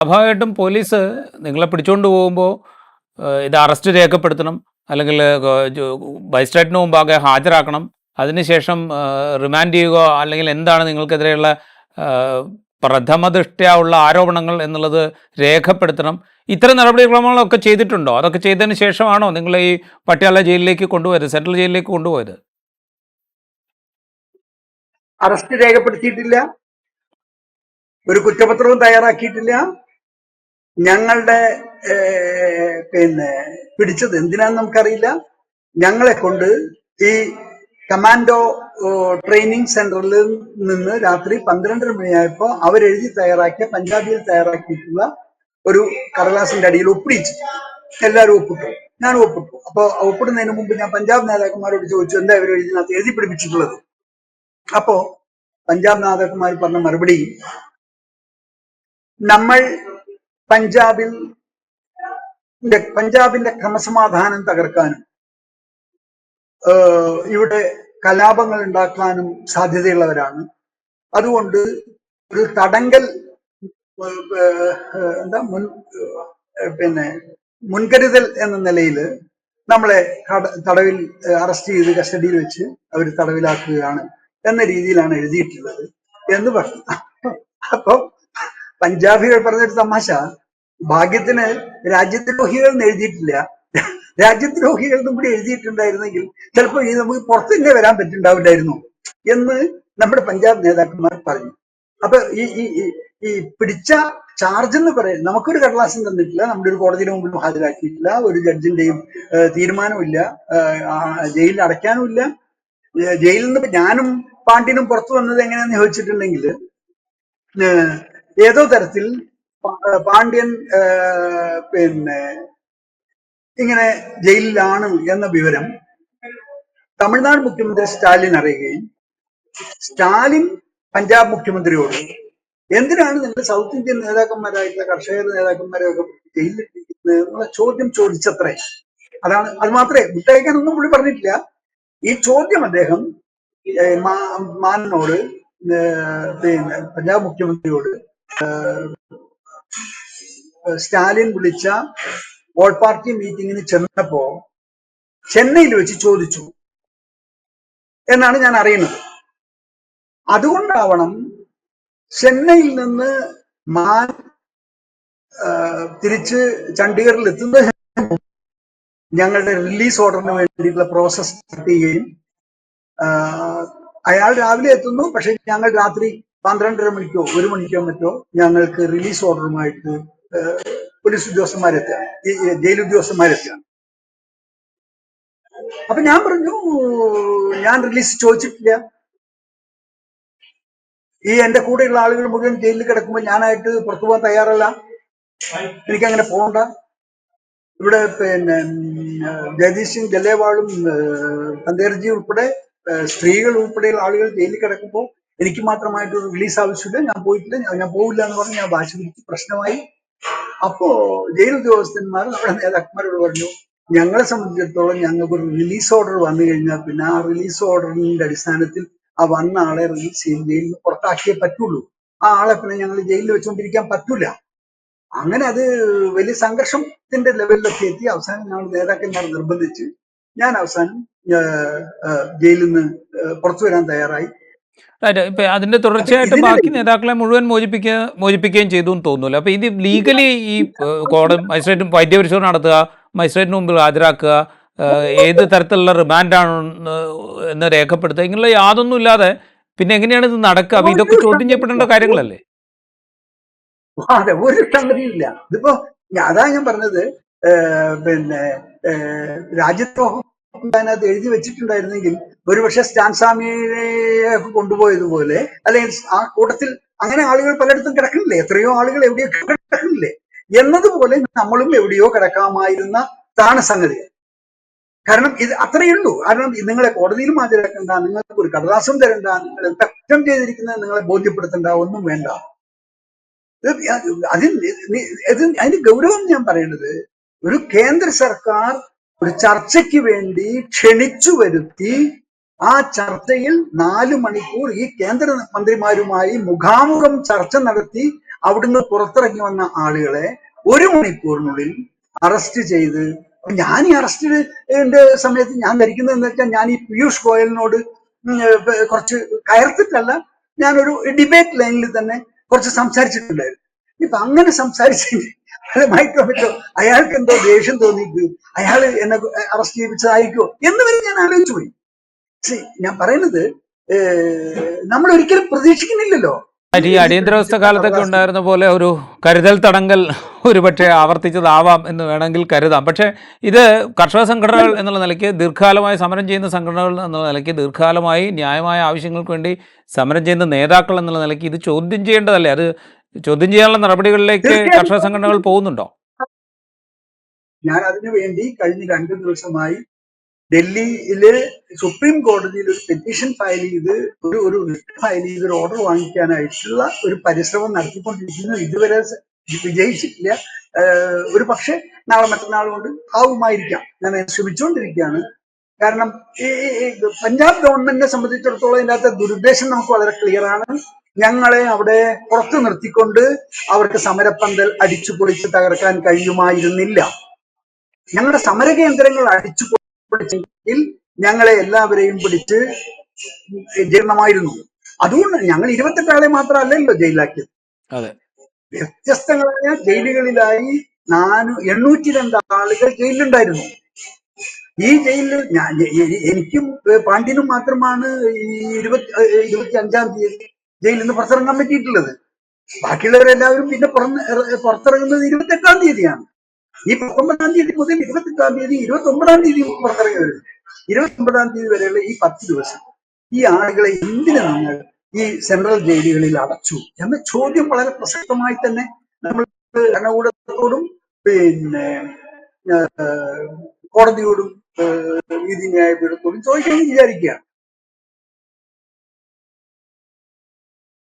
സ്വാഭാവികമായിട്ടും പോലീസ് നിങ്ങളെ പിടിച്ചുകൊണ്ട് പോകുമ്പോൾ ഇത് അറസ്റ്റ് രേഖപ്പെടുത്തണം അല്ലെങ്കിൽ മജിസ്ട്രേറ്റിന് മുമ്പാകെ ഹാജരാക്കണം. അതിനുശേഷം റിമാൻഡ് ചെയ്യുക അല്ലെങ്കിൽ എന്താണ് നിങ്ങൾക്കെതിരെയുള്ള പ്രഥമദൃഷ്ട്യ പ്രഥമ ദൃഷ്ട്യാ ഉള്ള ആരോപണങ്ങൾ എന്നുള്ളത് രേഖപ്പെടുത്തണം. ഇത്തരം നടപടിക്രമങ്ങളൊക്കെ ചെയ്തിട്ടുണ്ടോ? അതൊക്കെ ചെയ്തതിന് ശേഷമാണോ നിങ്ങൾ ഈ പട്ടിയാള ജയിലിലേക്ക് കൊണ്ടുപോയത് സെൻട്രൽ ജയിലിലേക്ക് കൊണ്ടുപോയത്? അറസ്റ്റ് രേഖപ്പെടുത്തിയിട്ടില്ല. ഒരു കുറ്റപത്രവും തയ്യാറാക്കിയിട്ടില്ല. ഞങ്ങളുടെ പിന്നെ പിടിച്ചത് എന്തിനാന്ന് നമുക്കറിയില്ല. ഞങ്ങളെ കൊണ്ട് ഈ കമാൻഡോ ട്രെയിനിങ് സെന്ററിൽ നിന്ന് രാത്രി പന്ത്രണ്ടര മണിയായപ്പോ അവരെഴുതി തയ്യാറാക്കിയ പഞ്ചാബിയിൽ തയ്യാറാക്കിയിട്ടുള്ള ഒരു കടലാസിന്റെ അടിയിൽ ഒപ്പിടിച്ചു എല്ലാവരും ഒപ്പിട്ടു. ഞാൻ ഒപ്പിട്ടു. അപ്പൊ ഒപ്പിടുന്നതിന് മുമ്പ് ഞാൻ പഞ്ചാബ് നേതാക്കന്മാരോട് ചോദിച്ചു എന്താ ഇവർ എഴുതിനകത്ത് എഴുതി പിടിപ്പിച്ചിട്ടുള്ളത്? അപ്പോ പഞ്ചാബ് നേതാക്കന്മാർ പറഞ്ഞ മറുപടി നമ്മൾ പഞ്ചാബിൽ പഞ്ചാബിന്റെ ക്രമസമാധാനം തകർക്കാനും ഇവിടെ കലാപങ്ങൾ ഉണ്ടാക്കാനും സാധ്യതയുള്ളവരാണ്. അതുകൊണ്ട് ഒരു തടങ്കൽ എന്താ മുൻ പിന്നെ മുൻകരുതൽ എന്ന നിലയിൽ നമ്മളെ തടവിൽ അറസ്റ്റ് ചെയ്ത് കസ്റ്റഡിയിൽ വെച്ച് അവർ തടവിലാക്കുകയാണ് എന്ന രീതിയിലാണ് എഴുതിയിട്ടുള്ളത് എന്ന് പറഞ്ഞു അപ്പൊ പഞ്ചാബികൾ പറഞ്ഞൊരു തമാശ ഭാഗ്യത്തിന് രാജ്യദ്രോഹികൾ എന്ന് എഴുതിയിട്ടില്ല. രാജ്യദ്രോഹികൾ എന്നും കൂടി എഴുതിയിട്ടുണ്ടായിരുന്നെങ്കിൽ ചിലപ്പോൾ ഇനി നമുക്ക് പുറത്തു തന്നെ വരാൻ പറ്റുണ്ടാവില്ലായിരുന്നു എന്ന് നമ്മുടെ പഞ്ചാബ് നേതാക്കന്മാർ പറഞ്ഞു. അപ്പൊ ഈ ഈ ഈ- പിടിച്ച ചാർജ് എന്ന് പറയും നമുക്കൊരു കടലാസം തന്നിട്ടില്ല നമ്മുടെ ഒരു കോടതിയുടെ മുമ്പിൽ ഹാജരാക്കിയിട്ടില്ല ഒരു ജഡ്ജിന്റെയും തീരുമാനമില്ല ജയിലിൽ അടയ്ക്കാനുമില്ല. ജയിലിൽ നിന്ന് ഞാനും പാണ്ഡ്യനും പുറത്തു വന്നത് എങ്ങനെയാന്ന് ചോദിച്ചിട്ടുണ്ടെങ്കിൽ ഏതോ തരത്തിൽ പാണ്ഡ്യൻ പിന്നെ ഇങ്ങനെ ജയിലിലാണ് എന്ന വിവരം തമിഴ്നാട് മുഖ്യമന്ത്രി സ്റ്റാലിൻ അറിയുകയും സ്റ്റാലിൻ പഞ്ചാബ് മുഖ്യമന്ത്രിയോട് എന്തിനാണ് നിങ്ങൾ സൗത്ത് ഇന്ത്യൻ നേതാക്കന്മാരായിട്ടുള്ള കർഷക നേതാക്കന്മാരെയൊക്കെ ജയിലിലിട്ടിരിക്കുന്നത് എന്നുള്ള ചോദ്യം ചോദിച്ചത്രേ? അതാണ് അത് മാത്രമേ വിട്ടയക്കാനൊന്നും പുള്ളി പറഞ്ഞിട്ടില്ല. ഈ ചോദ്യം അദ്ദേഹം മാനോട് പിന്നെ പഞ്ചാബ് മുഖ്യമന്ത്രിയോട് സ്റ്റാലിൻ വിളിച്ച ഓൾ പാർട്ടി മീറ്റിങ്ങിന് ചെന്നപ്പോ ചെന്നൈയിൽ വെച്ച് ചോദിച്ചു എന്നാണ് ഞാൻ അറിയുന്നത്. അതുകൊണ്ടാവണം ചെന്നൈയിൽ നിന്ന് മാൻ തിരിച്ച് ചണ്ഡീഗഡിൽ എത്തുന്ന ഞങ്ങളുടെ റിലീസ് ഓർഡറിന് വേണ്ടിയിട്ടുള്ള പ്രോസസ് സ്റ്റാർട്ട് ചെയ്യുകയും അയാൾ രാവിലെ എത്തുന്നു പക്ഷെ ഞങ്ങൾ രാത്രി പന്ത്രണ്ടര മണിക്കോ ഒരു മണിക്കോ മറ്റോ ഞങ്ങൾക്ക് റിലീസ് ഓർഡറുമായിട്ട് പോലീസ് ഉദ്യോഗസ്ഥന്മാരെത്തുകയാണ് ജയിൽ ഉദ്യോഗസ്ഥന്മാരെത്തുകയാണ് അപ്പൊ ഞാൻ പറഞ്ഞു ഞാൻ റിലീസ് ചോദിച്ചിട്ടില്ല. ഈ എന്റെ കൂടെയുള്ള ആളുകൾ മുഴുവൻ ജയിലിൽ കിടക്കുമ്പോൾ ഞാനായിട്ട് പുറത്തു പോകാൻ തയ്യാറല്ല. എനിക്ക് അങ്ങനെ പോകണ്ട ഇവിടെ പിന്നെ ജഗദീഷ് സിംഗ് ജലേവാളും പന്തേർജി ഉൾപ്പെടെ സ്ത്രീകൾ ഉൾപ്പെടെയുള്ള ആളുകൾ ജയിലിൽ കിടക്കുമ്പോൾ എനിക്ക് മാത്രമായിട്ട് റിലീസ് ആവശ്യമില്ല. ഞാൻ പോയിട്ടില്ല. ഞാൻ- പോവില്ല എന്ന് പറഞ്ഞ് ഞാൻ വാശി പിടിച്ച് പ്രശ്നമായി. അപ്പോ ജയിൽ ഉദ്യോഗസ്ഥന്മാർ നമ്മുടെ നേതാക്കന്മാരോട് പറഞ്ഞു ഞങ്ങളെ സംബന്ധിച്ചിടത്തോളം ഞങ്ങൾക്ക് ഒരു റിലീസ് ഓർഡർ വന്നു കഴിഞ്ഞാൽ പിന്നെ ആ റിലീസ് ഓർഡറിന്റെ അടിസ്ഥാനത്തിൽ ആ വന്ന ആളെ റിലീസ് ചെയ്ത് ജയിലിൽ നിന്ന് പുറത്താക്കിയേ പറ്റുള്ളൂ. ആ ആളെ പിന്നെ ഞങ്ങൾ ജയിലിൽ വെച്ചുകൊണ്ടിരിക്കാൻ പറ്റൂല. അങ്ങനെ അത് വലിയ സംഘർഷത്തിന്റെ ലെവലിലൊക്കെ എത്തി. അവസാനം ഞങ്ങൾ നേതാക്കന്മാർ നിർബന്ധിച്ച് ഞാൻ അവസാനം ജയിലിൽ നിന്ന് പുറത്തു വരാൻ തയ്യാറായി. ഇപ്പൊ അതിന്റെ തുടർച്ചയായിട്ട് ബാക്കി നേതാക്കളെ മുഴുവൻ മോചിപ്പിക്കുക മോചിപ്പിക്കുകയും ചെയ്തു എന്ന് തോന്നുന്നില്ല അപ്പൊ ഇത് ലീഗലി ഈ കോടതി മജിസ്ട്രേറ്റും വൈദ്യപരിശോധന നടത്തുക മജിസ്ട്രേറ്റിന് മുമ്പിൽ ഹാജരാക്കുക ഏത് തരത്തിലുള്ള റിമാൻഡാണ് എന്ന് രേഖപ്പെടുത്തുക ഇങ്ങനെയുള്ള യാതൊന്നും ഇല്ലാതെ പിന്നെ എങ്ങനെയാണ് ഇത് നടക്കുക? അപ്പൊ ഇതൊക്കെ ചോദ്യം ചെയ്യപ്പെടേണ്ട കാര്യങ്ങളല്ലേ? അതെ ഒരു സംഗതിയില്ല. ഇതിപ്പോ അതാ ഞാൻ പറഞ്ഞത് പിന്നെ രാജ്യദ്രോഹം അതിനകത്ത് എഴുതി വെച്ചിട്ടുണ്ടായിരുന്നെങ്കിൽ ഒരുപക്ഷെ സ്റ്റാൻ സ്വാമിയെ കൊണ്ടുപോയതുപോലെ അല്ലെങ്കിൽ ആ കൂട്ടത്തിൽ അങ്ങനെ ആളുകൾ പലയിടത്തും കിടക്കുന്നില്ലേ? എത്രയോ ആളുകൾ എവിടെയോ കിടക്കുന്നില്ലേ? എന്നതുപോലെ നമ്മളും എവിടെയോ കിടക്കാമായിരുന്ന താണ് സംഗതി. കാരണം ഇത് അത്രയേ ഉള്ളൂ. കാരണം നിങ്ങളെ കോടതിയിലും ഹാജരാക്കണ്ട നിങ്ങൾക്ക് ഒരു കടലാസം തരണ്ട നിങ്ങൾ എന്താ കുറ്റം ചെയ്തിരിക്കുന്നത് നിങ്ങളെ ബോധ്യപ്പെടുത്തണ്ട ഒന്നും വേണ്ട. അതിന് നി- ഇത് അതിന്റെ ഗൗരവം ഞാൻ പറയുന്നത് ഒരു കേന്ദ്ര സർക്കാർ ഒരു ചർച്ചയ്ക്ക് വേണ്ടി ക്ഷണിച്ചു വരുത്തി ആ ചർച്ചയിൽ നാലു മണിക്കൂർ ഈ കേന്ദ്ര മന്ത്രിമാരുമായി മുഖാമുഖം ചർച്ച നടത്തി അവിടുന്ന് പുറത്തിറങ്ങി വന്ന ആളുകളെ ഒരു മണിക്കൂറിനുള്ളിൽ അറസ്റ്റ് ചെയ്ത് ഞാൻ ഈ അറസ്റ്റിന്റെ സമയത്ത് ഞാൻ ധരിക്കുന്നത് എന്ന് വെച്ചാൽ ഞാൻ ഈ പീയൂഷ് ഗോയലിനോട് കുറച്ച് കയർത്തിട്ടല്ല ഞാനൊരു ഡിബേറ്റ് ലൈനിൽ തന്നെ കുറച്ച് സംസാരിച്ചിട്ടുണ്ടായിരുന്നു. ഇപ്പൊ അങ്ങനെ സംസാരിച്ചെങ്കിൽ ഫലമായിട്ടോ വെച്ചോ അയാൾക്ക് എന്തോ ദേഷ്യം തോന്നിയിട്ട് അയാൾ എന്നെ അറസ്റ്റ് ചെയ്യിപ്പിച്ചതായിരിക്കോ എന്ന് വരെ ഞാൻ ആലോചിച്ചു പോയി. ഞാൻ പറയുന്നത് നമ്മൾ ഒരിക്കലും പ്രതീക്ഷിക്കുന്നില്ലല്ലോ. ഈ അടിയന്തരാവസ്ഥ കാലത്തൊക്കെ ഉണ്ടായിരുന്ന പോലെ ഒരു കരുതൽ തടങ്കൽ ഒരുപക്ഷെ ആവർത്തിച്ചതാവാം എന്ന് വേണമെങ്കിൽ കരുതാം. പക്ഷേ ഇത് കർഷക സംഘടനകൾ എന്നുള്ള നിലയ്ക്ക് ദീർഘകാലമായി സമരം ചെയ്യുന്ന സംഘടനകൾ എന്നുള്ള നിലയ്ക്ക് ദീർഘകാലമായി ന്യായമായ ആവശ്യങ്ങൾക്ക് വേണ്ടി സമരം ചെയ്യുന്ന നേതാക്കൾ എന്നുള്ള നിലയ്ക്ക് ഇത് ചോദ്യം ചെയ്യേണ്ടതല്ലേ? അത് ചോദ്യം ചെയ്യാനുള്ള നടപടികളിലേക്ക്. കർഷക സംഘടനകൾ പോകുന്നുണ്ടോ? ഞാൻ അതിനു വേണ്ടി കഴിഞ്ഞ രണ്ടു ദിവസമായി ഡൽഹിയിൽ സുപ്രീം കോടതിയിൽ ഒരു പെറ്റീഷൻ ഫയൽ ചെയ്ത് ഒരു ഒരു ഫയൽ ചെയ്ത് ഒരു ഓർഡർ വാങ്ങിക്കാനായിട്ടുള്ള ഒരു പരിശ്രമം നടത്തിക്കൊണ്ടിരിക്കുന്നു. ഇതുവരെ വിജയിച്ചിട്ടില്ല. ഒരു പക്ഷെ നാളെ മറ്റന്നാൾ കൊണ്ട് ആവുമായിരിക്കാം. ഞാൻ ശ്രമിച്ചുകൊണ്ടിരിക്കുകയാണ് കാരണം ഈ പഞ്ചാബ് ഗവൺമെന്റിനെ സംബന്ധിച്ചിടത്തോളം ഇതിനകത്ത് ദുരുദ്ദേശം നമുക്ക് വളരെ ക്ലിയർ ആണ്. ഞങ്ങളെ അവിടെ പുറത്തു നിർത്തിക്കൊണ്ട് അവർക്ക് സമരപ്പന്തൽ അടിച്ചു പൊളിച്ച് തകർക്കാൻ കഴിയുമായിരുന്നില്ല. ഞങ്ങളുടെ സമരകേന്ദ്രങ്ങൾ അടിച്ചു പൊളിച്ചെങ്കിൽ ഞങ്ങളെ എല്ലാവരെയും പിടിച്ച് ജീർണമായിരുന്നു അതുകൊണ്ട് ഞങ്ങൾ ഇരുപത്തെട്ടാളെ മാത്രമല്ലല്ലോ ജയിലാക്കിയത് വ്യത്യസ്തങ്ങളായ ജയിലുകളിലായി നാനൂ എണ്ണൂറ്റി രണ്ട് ആളുകൾ ജയിലിലുണ്ടായിരുന്നു. ഈ ജയിലിൽ ഞാൻ എനിക്കും പാണ്ഡ്യനും മാത്രമാണ് ഈ ഇരുപത്തി ഇരുപത്തി അഞ്ചാം തീയതി ജയിലിൽ നിന്ന് പുറത്തിറങ്ങാൻ പറ്റിയിട്ടുള്ളത്. ബാക്കിയുള്ളവരെല്ലാവരും പിന്നെ പുറം പുറത്തിറങ്ങുന്നത് ഇരുപത്തി എട്ടാം തീയതിയാണ്. ഈ പത്തൊമ്പതാം തീയതി മുതൽ ഇരുപത്തെട്ടാം തീയതി ഇരുപത്തി ഒമ്പതാം തീയതി പുറത്തിറങ്ങി വരുന്നത് ഇരുപത്തി ഒമ്പതാം തീയതി വരെയുള്ള ഈ പത്ത് ദിവസം ഈ ആളുകളെ എന്തിനു നമ്മൾ ഈ സെൻട്രൽ ജയിലുകളിൽ അടച്ചു? എന്ന ചോദ്യം വളരെ പ്രസക്തമായി തന്നെ നമ്മൾ ഭരണകൂടത്തോടും പിന്നെ കോടതിയോടും നീതിന്യായ പീഠത്തോടും ചോദിക്കാൻ വിചാരിക്കുക